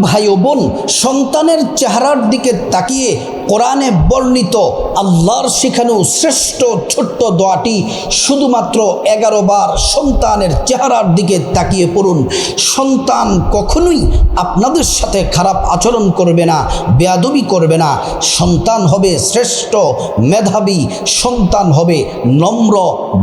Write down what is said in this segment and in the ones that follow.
ভাই বোন সন্তানের চেহারার দিকে তাকিয়ে কোরআনে বর্ণিত আল্লাহর শেখানো শ্রেষ্ঠ ছোট্ট দোয়াটি শুধুমাত্র এগারো বার সন্তানের চেহারার দিকে তাকিয়ে পড়ুন। সন্তান কখনোই আপনাদের সাথে খারাপ আচরণ করবে না, বেয়াদবি করবে না। সন্তান হবে শ্রেষ্ঠ মেধাবী, সন্তান হবে নম্র,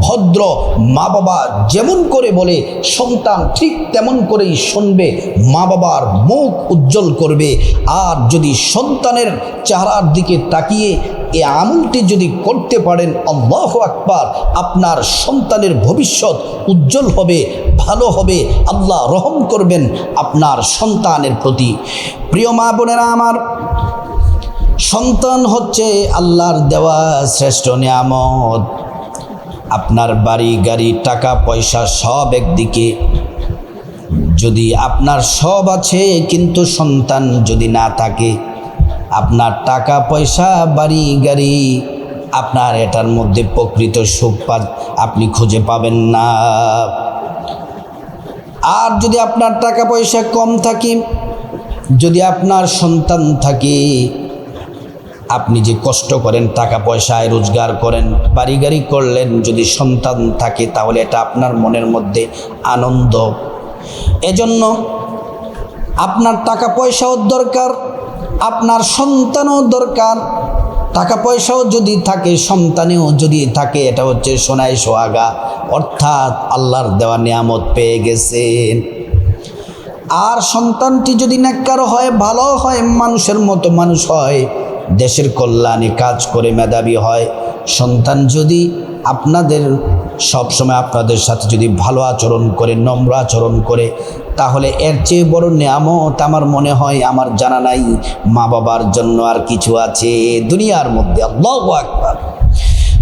ভদ্র মা বাবা যেমন করে বলে, সন্তান ঠিক তেমন করেই শুনবে মা বাবার মুখ উজ্জ্বল করবে। আর যদি সন্তানের চেহারার দিকে তাকিয়ে এ আমলটি যদি করতে পারেন, আল্লাহ আকবার, আপনার সন্তানের ভবিষ্যৎ উজ্জ্বল হবে, ভালো হবে, আল্লাহ রহম করবেন আপনার সন্তানের প্রতি। প্রিয় মা বোনেরা আমার, সন্তান হচ্ছে আল্লাহর দেওয়া শ্রেষ্ঠ নিয়ামত। আপনার বাড়ি, গাড়ি, টাকা, পয়সা সব একদিকে যদি আপনার সব আছে, কিন্তু সন্তান যদি না থাকে, আপনার টাকা, পয়সা, বাড়ি, গাড়ি, আপনার এটার মধ্যে প্রকৃত সুখ আপনি খুঁজে পাবেন না। আর যদি আপনার টাকা, পয়সা কম থাকে, যদি আপনার সন্তান থাকে, আপনি যে কষ্ট করেন, টাকা, পয়সায় রোজগার করেন, বাড়ি, গাড়ি করলেন, যদি সন্তান থাকে, তাহলে এটা আপনার মনের মধ্যে আনন্দ এজন্য আপনার টাকা পয়সাও দরকার, আপনার সন্তানও দরকার। টাকা পয়সাও যদি থাকে, সন্তানেও যদি থাকে, এটা হচ্ছে সোনাই সোহাগা। অর্থাৎ আল্লাহর দেওয়া নিয়ামত পেয়ে গেছেন। আর সন্তানটি যদি নেককার হয় ভালো হয়, মানুষের মতো মানুষ হয়, দেশের কল্যাণে কাজ করে মেধাবী হয়। সন্তান যদি আপনাদের সবসময় আপনাদের সাথে যদি ভালো আচরণ করে, নম্র আচরণ করে, তাহলে এর চেয়ে বড় নিয়ামত আমার মনে হয় আমার জানা নাই মা বাবার জন্য আর কিছু আছে দুনিয়ার মধ্যে। আল্লাহ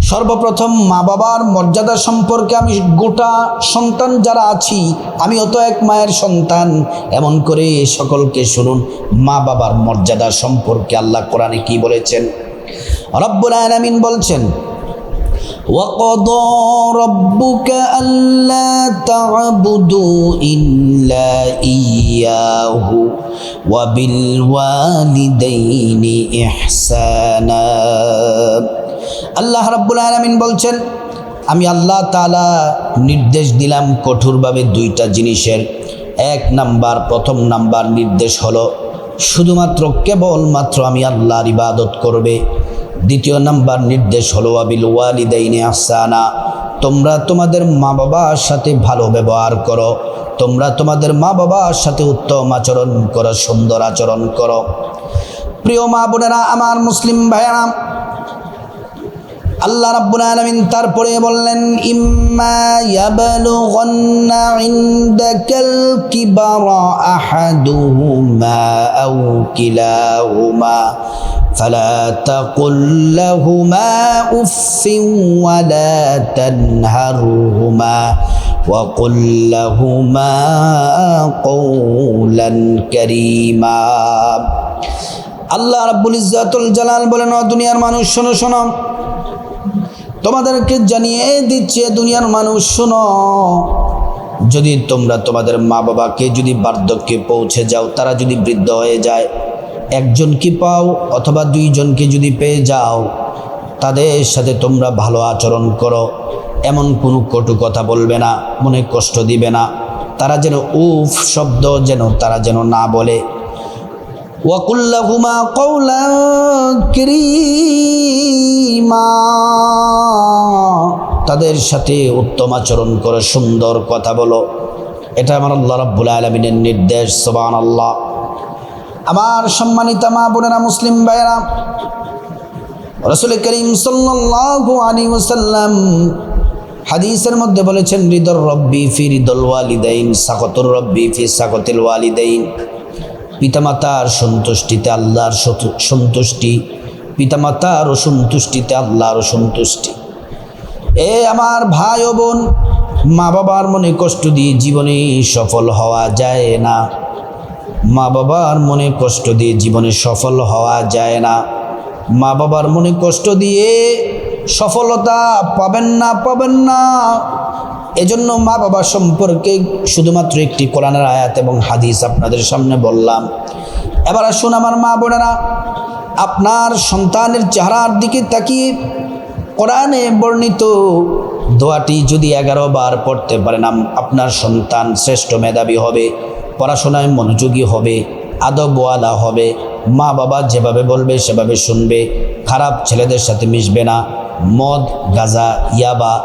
সর্বপ্রথম মা বাবার মর্যাদা সম্পর্কে আমি গোটা সন্তান যারা আছি আমি অত এক মায়ের সন্তান। এমন করে সকলকে শুনুন মা বাবার মর্যাদা সম্পর্কে আল্লাহ কোরআনে কি বলেছেন? রব্বুল আলামিন বলছেন وقضى ربك ألا تعبدوا إلا إياه وبالوالدين إحسانا আল্লাহ রাব্বুল আলামিন বলছেন আমি আল্লাহ তাআলা নির্দেশ দিলাম কঠোরভাবে দুইটা জিনিসের এক নাম্বার প্রথম নাম্বার নির্দেশ হলো শুধুমাত্র কেবলমাত্র আমি আল্লাহর ইবাদত করবে দ্বিতীয় নাম্বার নির্দেশ হলো, আবিল ওয়ালিদাইনে আহসানা। তোমরা তোমাদের মা বাবার সাথে ভালো ব্যবহার করো। তোমরা তোমাদের মা বাবার সাথে উত্তম আচরণ করো, সুন্দর আচরণ করো। প্রিয় মা বোনেরা আমার মুসলিম ভাইয়েরা, আল্লাহ রাব্বুল আলামিন তারপরে বললেন, ইম্মা ইয়াবলুগান্না ইনদাকাল কিবারা আহাদুহুমা আও কিলাহুমা। فلا تقل لهما اف ولا تنهرهما وقل لهما قولا كريما আল্লাহ রাব্বুল ইজ্জাতুল জালাল বলেন ও দুনিয়ার মানুষ শোনো শোনো তোমাদেরকে জানিয়ে দিচ্ছে দুনিয়ার মানুষ শোনো যদি তোমরা তোমাদের মা বাবাকে যদি বার্ধক্যে পৌঁছে যাও তারা যদি বৃদ্ধ হয়ে যায় একজন কি পাও অথবা দুইজনকে যদি পেয়ে যাও, তাদের সাথে তোমরা ভালো আচরণ করো। এমন কোনো কটু কথা বলবে না, মনে কষ্ট দিবে না। তারা যেন উফ শব্দ যেন তারা যেন না বলে। ওয়াকুল্লাহুমা কৌলা ক্রিমা। তাদের সাথে উত্তম আচরণ করে, সুন্দর কথা বলো। এটা আমার আল্লাহ রাব্বুল আলমিনের নির্দেশ সোবান আল্লাহ আমার সম্মানিত মা বোনেরা মুসলিম ভাইয়েরা, রসুল করিম সাল্লাল্লাহু হাদিসের মধ্যে বলেছেন হৃদর রব্বি ফি হৃদল ওয়ালিদাইন, সাকতুর রব্বি ফি সাকতিল ওয়ালিদাইন। পিতামাতার সন্তুষ্টিতে আল্লাহর সন্তুষ্টি, পিতামাতার সন্তুষ্টিতে আল্লাহর সন্তুষ্টি। এ আমার ভাই ও বোন মা বাবার মনে কষ্ট দিয়ে জীবনে সফল হওয়া যায় না। মা বাবার মনে কষ্ট দিয়ে জীবনে সফল হওয়া যায় না। মা বাবার মনে কষ্ট দিয়ে সফলতা পাবেন না পাবেন না। এজন্য মা বাবা সম্পর্কে শুধুমাত্র একটি কোরআনের আয়াত এবং হাদিস আপনাদের সামনে বললাম। এবার আসুন আমার মা বোনেরা, আপনার সন্তানের চেহারার দিকে তাকিয়ে কোরআনে বর্ণিত দোয়াটি যদি এগারো বার পড়তে পারেন, আপনার সন্তান শ্রেষ্ঠ মেধাবী হবে। পড়াশোনায় মনোযোগী হবে, আদবওয়ালা হবে। মা বাবা যেভাবে বলবে, সেভাবে শুনবে। খারাপ ছেলেদের সাথে মিশবে না। মদ, গাঁজা, ইয়াবা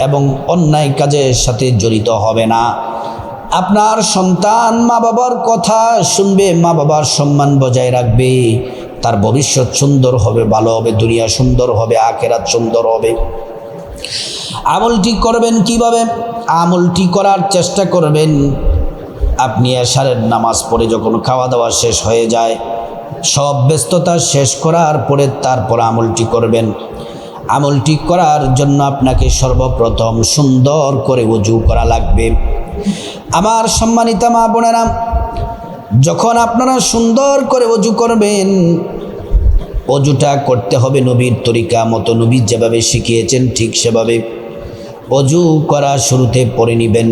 এবং অন্যায় কাজের সাথে জড়িত হবে না। আপনার সন্তান মা বাবার কথা শুনবে, মা বাবার সম্মান বজায় রাখবে। তার ভবিষ্যৎ সুন্দর হবে, ভালো হবে, দুনিয়া সুন্দর হবে, আখেরাত সুন্দর হবে। আমলটি করবেন কীভাবে? আমলটি করার চেষ্টা করবেন। আপনি এশারের নামাজ পড়ে যখন খাওয়া দাওয়া শেষ হয়ে যায়, সব ব্যস্ততা শেষ করার পরে তারপর আমলটি করবেন। আমলটি করার জন্য আপনাকে সর্বপ্রথম সুন্দর করে উজু করা লাগবে। আমার সম্মানিতা মা বোনেরা, যখন আপনারা সুন্দর করে অজু করবেন অজুটা করতে হবে নবীর তরিকা মতো। নবী যেভাবে শিখিয়েছেন ঠিক সেভাবে। অজু করা শুরুতে পড়ে নিবেন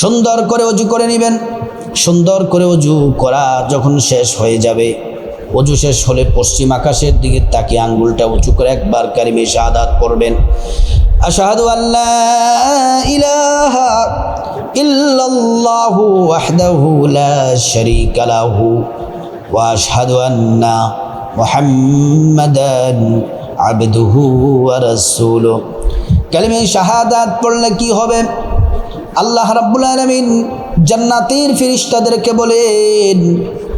সুন্দর করে অজু করে নেবেন, সুন্দর করে অজু করা যখন শেষ হয়ে যাবে, অজু শেষ হলে পশ্চিম আকাশের দিকে তাকিয়ে আঙ্গুলটা উঁচু করে একবার কারিমে শাহাদাত পড়বেন। আশাহাদু আল্লাহ ইলাহা ইল্লাল্লাহু ওয়াহদাহু লা শারীকা লাহু। আন্না মুহাম্মাদান আবদুহু ওয়া রাসূলুহু কালিমে শাহাদাত পড়লে কি হবে? আল্লাহ রাব্বুল আলামিন জান্নাতের ফিরিস্তাদেরকে বলেন,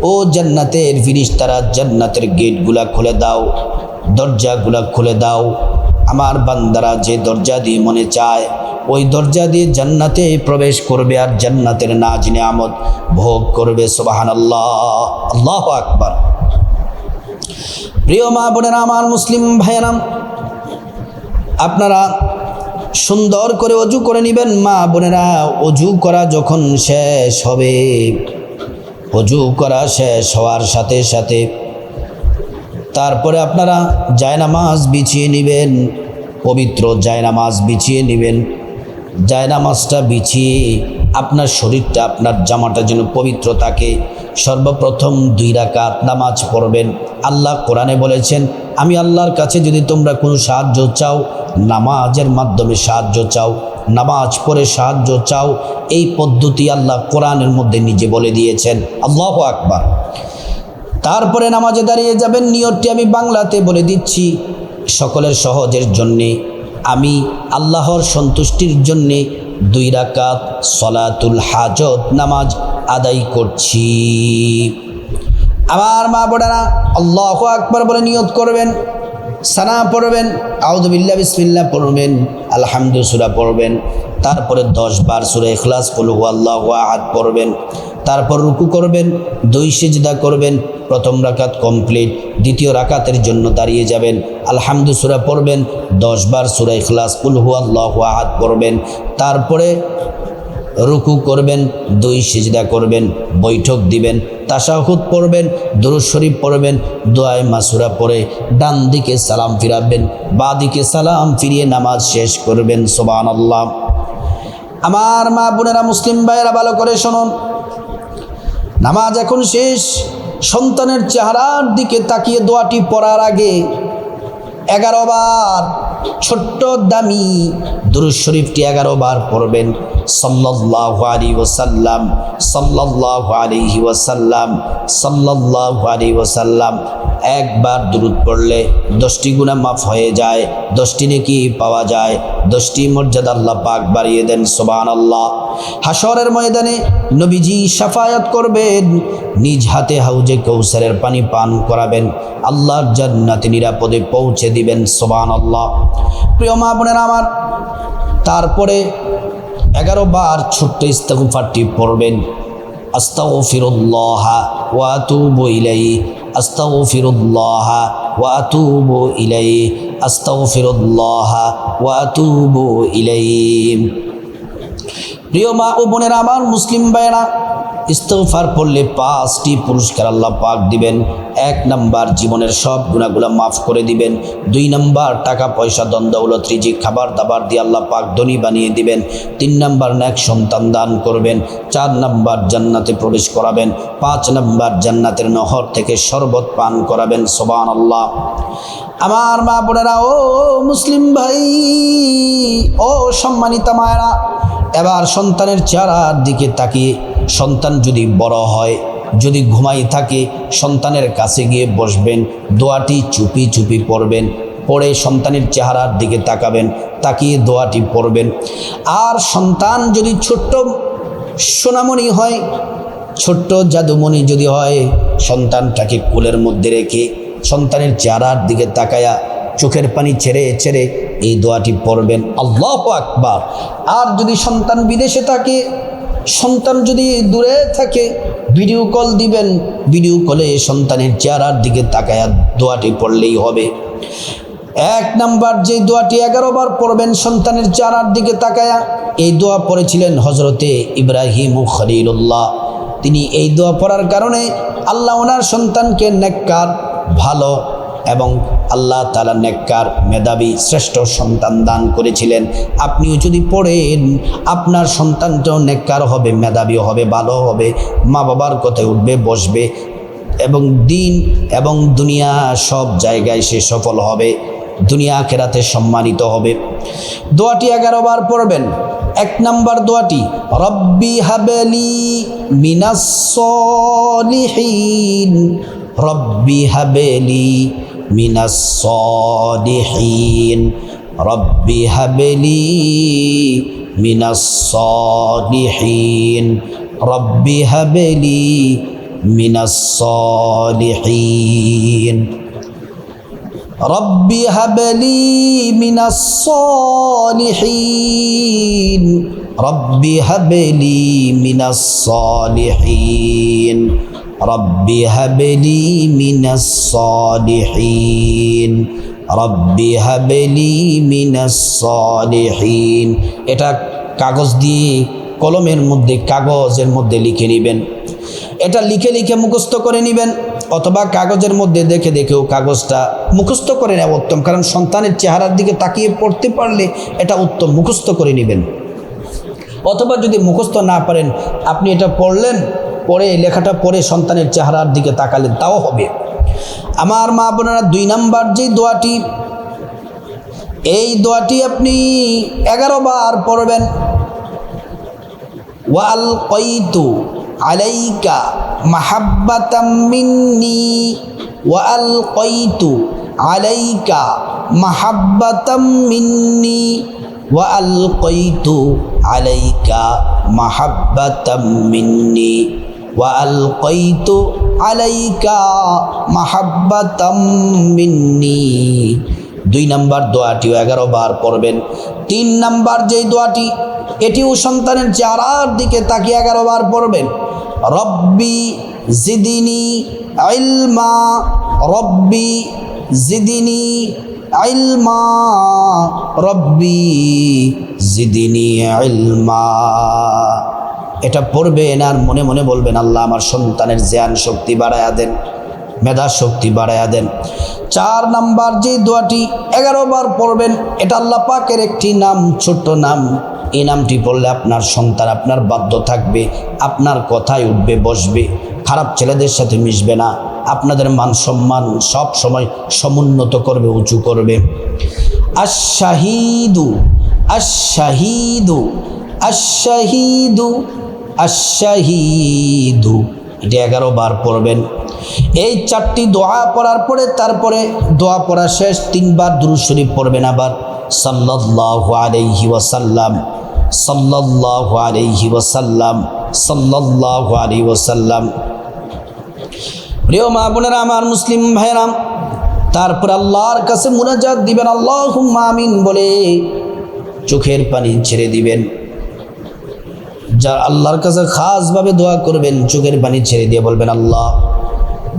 ও জান্নাতের ফিরিস্তারা, জান্নাতের গেটগুলা খুলে দাও, দরজাগুলা খুলে দাও আমার বান্দারা যে দরজা দিয়ে মনে চায়, ওই দরজা দিয়ে জান্নাতে প্রবেশ করবে আর জান্নাতের নাজ নিয়ামত ভোগ করবে সুবাহান আল্লাহ আল্লাহ আকবার। প্রিয় মা বোনেরা, আমার মুসলিম ভাইয়েরাম আপনারা সুন্দর করে অজু করে নেবেন, মা বোনেরা, অজু করা যখন শেষ হবে, অজু করা শেষ হওয়ার সাথে সাথে তারপরে আপনারা জায়নামাজ বিছিয়ে নেবেন, পবিত্র জায়নামাজ বিছিয়ে নেবেন। জায়নামাজটা বিছিয়ে আপনার শরীরটা, আপনার জামাটা যেন পবিত্র থাকে। সর্বপ্রথম দুই রাকাত নামাজ পড়বেন। আল্লাহ কোরআনে বলেছেন, আমি আল্লাহর কাছে যদি তোমরা কোনো সাহায্য চাও, নামাজের মাধ্যমে সাহায্য চাও, নামাজ পড়ে সাহায্য চাও, এই পদ্ধতি আল্লাহ কোরআনের মধ্যে নিজে বলে দিয়েছেন। আল্লাহ আকবার। তারপরে নামাজে দাঁড়িয়ে যাবেন, নিয়তটি আমি বাংলাতে বলে দিচ্ছি। সকলের সহজের জন্যে, আমি আল্লাহর সন্তুষ্টির জন্যে দুই রাকাত সলাতুল হাজত নামাজ আদায় করছি। আমার মা বোনেরা, আল্লাহ আকবর বলে নিয়ত করবেন, সানা পড়বেন আউদুবিল্লা বিসমিল্লা পড়বেন আলহামদু সুরা পড়বেন, তারপরে দশ বার সুরা ইখলাস পড়ু আল্লাহ আহাদ পড়বেন তারপর রুকু করবেন, দুই সিজদা করবেন, প্রথম রাকাত কমপ্লিট, দ্বিতীয় রাকাতের জন্য দাঁড়িয়ে যাবেন। আলহামদু সুরা পড়বেন, দশ বার সুরা ইখলাস কুলহু আল্লাহ আহাদ পড়বেন। তারপরে রুকু করবেন, দুই সিজদা করবেন, বৈঠক দিবেন তাশাহুদ পড়বেন, দুরুদ শরীফ পড়বেন, দোয়ায় মাসুরা পড়ে ডান দিকে সালাম ফিরাবেন, বা দিকে সালাম ফিরিয়ে নামাজ শেষ করবেন সোবান আল্লাহ আমার মা বোনেরা মুসলিম ভাইয়েরা ভালো করে শুনুন। নামাজ এখন শেষ। সন্তানের চেহারার দিকে তাকিয়ে দোয়াটি পড়ার আগে এগারো বার ছোট্ট দামি দুরুজ শরীফটি এগারো বার পড়বেন। সাল্লাল্লাহু আলাইহি ওসাল্লাম সাল্লাল্লাহু আলাইহি ওয়াসাল্লাম, সাল্লাল্লাহু আলাইহি ওয়াসাল্লাম। একবার দুরুদ পড়লে দশটি গুণা মাফ হয়ে যায়, দশটি নেকি পাওয়া যায়, দশটি মর্যাদা আল্লাহ পাক বাড়িয়ে দেন সোবান আল্লাহ হাসরের ময়দানে নবীজি সাফায়াত করবেন, নিজ হাতে হাউজে কৌসারের পানি পান করাবেন, আল্লাহর জান্নাতে নিরাপদে পৌঁছে দিবেন সোবান আল্লাহ প্রিয় মা বোনেরা আমার, তারপরে এগারো বার ছোট্ট ইস্তেগফারটি পড়বেন। আস্তাগফিরুল্লাহ الله وأتوب إليه أستغفر الله وأتوب إليه أستغفر الله وأتوب إليه প্রিয় মা ও বোনেরা আমার মুসলিম ভাইয়েরা ইস্তফার পড়লে পাঁচটি পুরস্কার আল্লাহ পাক দিবেন। এক নাম্বার, জীবনের সব গুণাগুলা মাফ করে দিবেন। দুই নাম্বার, টাকা, পয়সা দ্বন্দ্বৌলত ত্রিজি খাবার, দাবার দিয়ে আল্লাহ পাক ধনী বানিয়ে দিবেন। তিন নাম্বার ন্যাক সন্তান দান করবেন। চার নাম্বার, জান্নাতে প্রবেশ করাবেন। পাঁচ নাম্বার, জান্নাতের নহর থেকে শরবত পান করাবেন। সোবান আল্লাহ আমার মা বোনেরা, ও মুসলিম ভাই, ও সম্মানিতা মায়েরা, এবার সন্তানের চেহারার দিকে তাকিয়ে সন্তান যদি বড় হয়, যদি ঘুমাই থাকে, সন্তানের কাছে গিয়ে বসবেন, দোয়াটি চুপি চুপি পড়বেন, পড়ে সন্তানের চেহারার দিকে তাকাবেন, তাকিয়ে দোয়াটি পড়বেন। আর সন্তান যদি ছোট্ট সোনামণি হয়, ছোট্ট জাদুমণি যদি হয়, সন্তানটাকে কোলের মধ্যে রেখে সন্তানের চেহারার দিকে তাকায়া চোখের পানি ছেড়ে ছেড়ে এই দোয়াটি পড়বেন। আল্লাহ আকবার। আর যদি সন্তান বিদেশে থাকে সন্তান যদি দূরে থাকে ভিডিও কল দিবেন ভিডিও কলে সন্তানের চেহারার দিকে তাকায়া দোয়াটি পড়লেই হবে। এক নাম্বার যে দোয়াটি এগারো বার পড়বেন, সন্তানের চেহারার দিকে তাকায়া, এই দোয়া পড়েছিলেন হজরতে ইব্রাহিম ও খলিলুল্লাহ। তিনি এই দোয়া পড়ার কারণে আল্লাহ ওনার সন্তানকে নেককার, ভালো এবং আল্লাহ তালা নেককার মেধাবী শ্রেষ্ঠ সন্তান দান করেছিলেন। আপনিও যদি পড়েন, আপনার সন্তানটাও নেককার হবে মেধাবী হবে, ভালো হবে মা বাবার কথায় উঠবে, বসবে এবং দিন এবং দুনিয়া সব জায়গায় সে সফল হবে, দুনিয়া খেরাতে সম্মানিত হবে। দোয়াটি এগারো বার পড়বেন। এক নাম্বার দোয়াটি, রব্বি হাবেলি মিনাসলিহীন রব্বি হাবেলি من الصالحين. رب هب لي من الصالحين. رب هب لي من الصالحين. رب هب لي من الصالحين. رب هب لي من الصالحين. رب هب لي من الصالحين এটা কাগজ দিয়ে কলমের মধ্যে কাগজের মধ্যে লিখে নেবেন এটা লিখে লিখে মুখস্থ করে নেবেন অথবা কাগজের মধ্যে দেখে দেখেও কাগজটা মুখস্থ করে নেওয়া উত্তম কারণ সন্তানের চেহারার দিকে তাকিয়ে পড়তে পারলে এটা উত্তম মুখস্থ করে নেবেন অথবা যদি মুখস্থ না পারেন আপনি এটা পড়লেন পড়ে, লেখাটা পড়ে সন্তানের চেহারার দিকে তাকালে তাও হবে। আমার মা বোনেরা, দুই নাম্বার যে দোয়াটি, এই দোয়াটি আপনি এগারো বার পড়বেন। ওয়াল কইতু আলাইকা মাহাব্বাতাম মিন্নি, ওয়াল কইতু আলাইকা মাহাব্বাতাম মিন্নি, ওয়াল কইতু আলাইকা মাহাব্বাতাম মিন্নি। কইতু আলাইকা মাহাব্বাতাম মিন্নি। দুই নাম্বার দোয়াটিও এগারো বার পড়বেন। তিন নাম্বার যেই দোয়াটি, এটিও সন্তানের চেহারার দিকে তাকিয়ে এগারো বার পড়বেন। রব্বি জিদিনি আইলমা রব্বি জিদিনি আইলমা রব্বি জিদিনি আইলমা এটা পড়বেন আর মনে মনে বলবেন, আল্লাহ আমার সন্তানের জ্ঞান শক্তি বাড়ায়া দেন, মেধা শক্তি বাড়ায়া দেন। চার নাম্বার যে দোয়াটি এগারো বার পড়বেন, এটা আল্লাহ পাকের একটি নাম, ছোট্ট নাম। এই নামটি পড়লে আপনার সন্তান, আপনার বাধ্য থাকবে, আপনার কথায় উঠবে, বসবে। খারাপ ছেলেদের সাথে মিশবে না, আপনাদের মান সম্মান সব সময় সমুন্নত করবে, উঁচু করবে। আশাহিদু আশাহিদু আশাহিদু আশাহিদু। এটি এগারো বার পড়বেন। এই চারটি দোয়া পড়ার পরে তারপরে দোয়া পড়া শেষ, তিনবার দুরু শরীফ পড়বেন আবার। সাল্লাল্লাহু আলাইহি ওয়াসাল্লাম, সাল্লাল্লাহু আলাইহি ওয়াসাল্লাম, সাল্লাল্লাহু আলাইহি ওয়াসাল্লাম। প্রিয় মা বোনেরা, আমার মুসলিম ভাইরাম তারপর আল্লাহর কাছে মুনাজাত দিবেন আল্লাহ আমিন বলে চোখের পানি ছেড়ে দিবেন। যা আল্লাহর কাছে খাসভাবে দোয়া করবেন, চোখের পানি ছেড়ে দিয়ে বলবেন, আল্লাহ,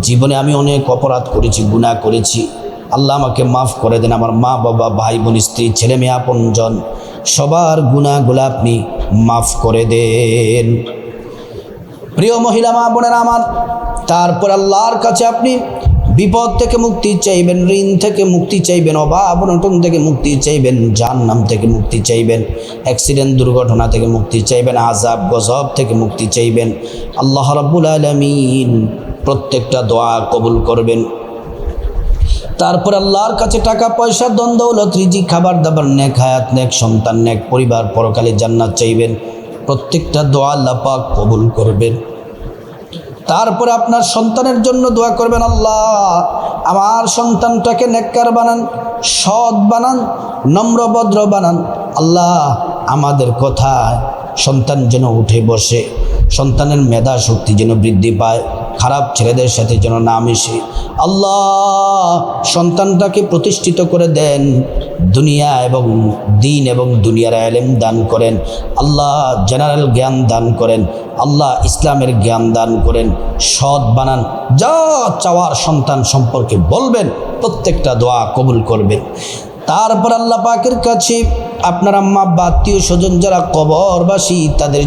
জীবনে আমি অনেক অপরাধ করেছি, গুনাহ করেছি। আল্লাহ আমাকে মাফ করে দেন, আমার মা বাবা, ভাই বোন, স্ত্রী, ছেলে মেয়ে আপনজন সবার গুণাগুলো আপনি মাফ করে দেন। প্রিয় মহিলা মা বোনের আমার, তারপর আল্লাহর কাছে আপনি বিপদ থেকে মুক্তি চাইবেন, ঋণ থেকে মুক্তি চাইবেন, অভাব অনটন থেকে মুক্তি চাইবেন, জাহান্নাম থেকে মুক্তি চাইবেন অ্যাক্সিডেন্ট দুর্ঘটনা থেকে মুক্তি চাইবেন আজাব গজব থেকে মুক্তি চাইবেন। আল্লাহ রাব্বুল আলামিন প্রত্যেকটা দোয়া কবুল করবেন। তারপর আল্লাহর কাছে টাকা, পয়সা দ্বন্দ্বলত রিজি খাবার, দাবার, নেক হায়াত, নেক সন্তান, নেক পরিবার, পরকালে জান্নাত চাইবেন। প্রত্যেকটা দোয়া আল্লাহ পাক কবুল করবেন। তারপরে আপনার সন্তানের জন্য দোয়া করবেন, আল্লাহ আমার সন্তানটাকে নেককার বানান, সৎ বানান নম্রভদ্র বানান। আল্লাহ আমাদের কথায় সন্তান যেন উঠে বসে, সন্তানের মেধা শক্তি যেন বৃদ্ধি পায়। খারাপ ছেলেদের সাথে যেন না মিশে। আল্লাহ সন্তানটাকে প্রতিষ্ঠিত করে দেন, দুনিয়া এবং দিন এবং দুনিয়ার আলেম দান করেন, আল্লাহ জেনারেল জ্ঞান দান করেন, আল্লাহ ইসলামের জ্ঞান দান করেন, সৎ বানান, যা চাওয়ার সন্তান সম্পর্কে বলবেন, প্রত্যেকটা দোয়া কবুল করবেন। তারপর আল্লাহ পাকের কাছে আপনার আম্মা বা আত্মীয় স্বজন যারা কবরবাসী, তাদের